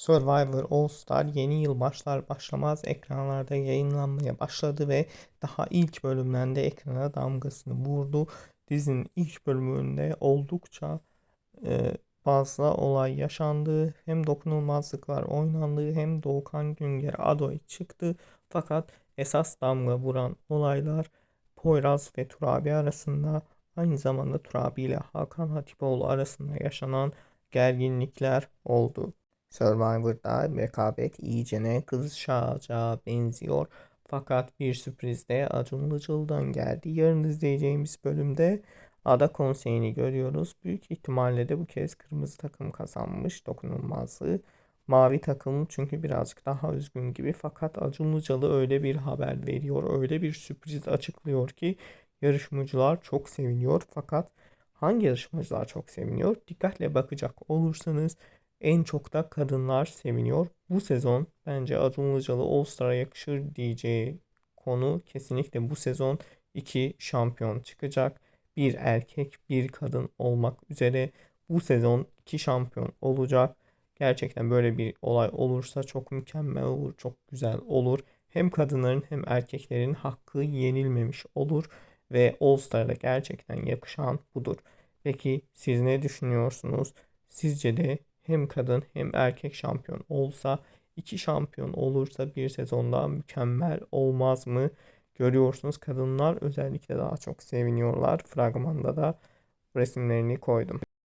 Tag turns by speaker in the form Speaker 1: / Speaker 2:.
Speaker 1: Survivor All Star yeni yıl başlar başlamaz ekranlarda yayınlanmaya başladı ve daha ilk bölümlerinde ekrana damgasını vurdu. Dizinin ilk bölümünde oldukça e, fazla olay yaşandı. Hem dokunulmazlıklar oynandı hem Doğukan Günger aday çıktı. Fakat esas damga vuran olaylar Poyraz ve Turabi arasında aynı zamanda Turabi ile Hakan Hatipoğlu arasında yaşanan gerginlikler oldu. Survivor'da rekabet iyicene kızışacağı benziyor. Fakat bir sürpriz de Acun Ilıcalı'dan geldi. Yarın izleyeceğimiz bölümde Ada Konseyi'ni görüyoruz. Büyük ihtimalle de bu kez kırmızı takım kazanmış dokunulmazlığı. Mavi takım çünkü birazcık daha üzgün gibi fakat Acun Ilıcalı öyle bir haber veriyor, öyle bir sürpriz açıklıyor ki yarışmacılar çok seviniyor. Fakat hangi yarışmacılar çok seviniyor? Dikkatle bakacak olursanız en çok da kadınlar seviniyor. Bu sezon bence Acun Ilıcalı All Star'a yakışır diyeceği konu kesinlikle bu sezon iki şampiyon çıkacak. Bir erkek, bir kadın olmak üzere bu sezon iki şampiyon olacak. Gerçekten böyle bir olay olursa çok mükemmel olur, çok güzel olur. Hem kadınların hem erkeklerin hakkı yenilmemiş olur ve All Star'a gerçekten yakışan budur. Peki siz ne düşünüyorsunuz? Sizce de hem kadın hem erkek şampiyon olsa, iki şampiyon olursa bir sezonda mükemmel olmaz mı? Görüyorsunuz kadınlar özellikle daha çok seviniyorlar. Fragmanda da resimlerini koydum.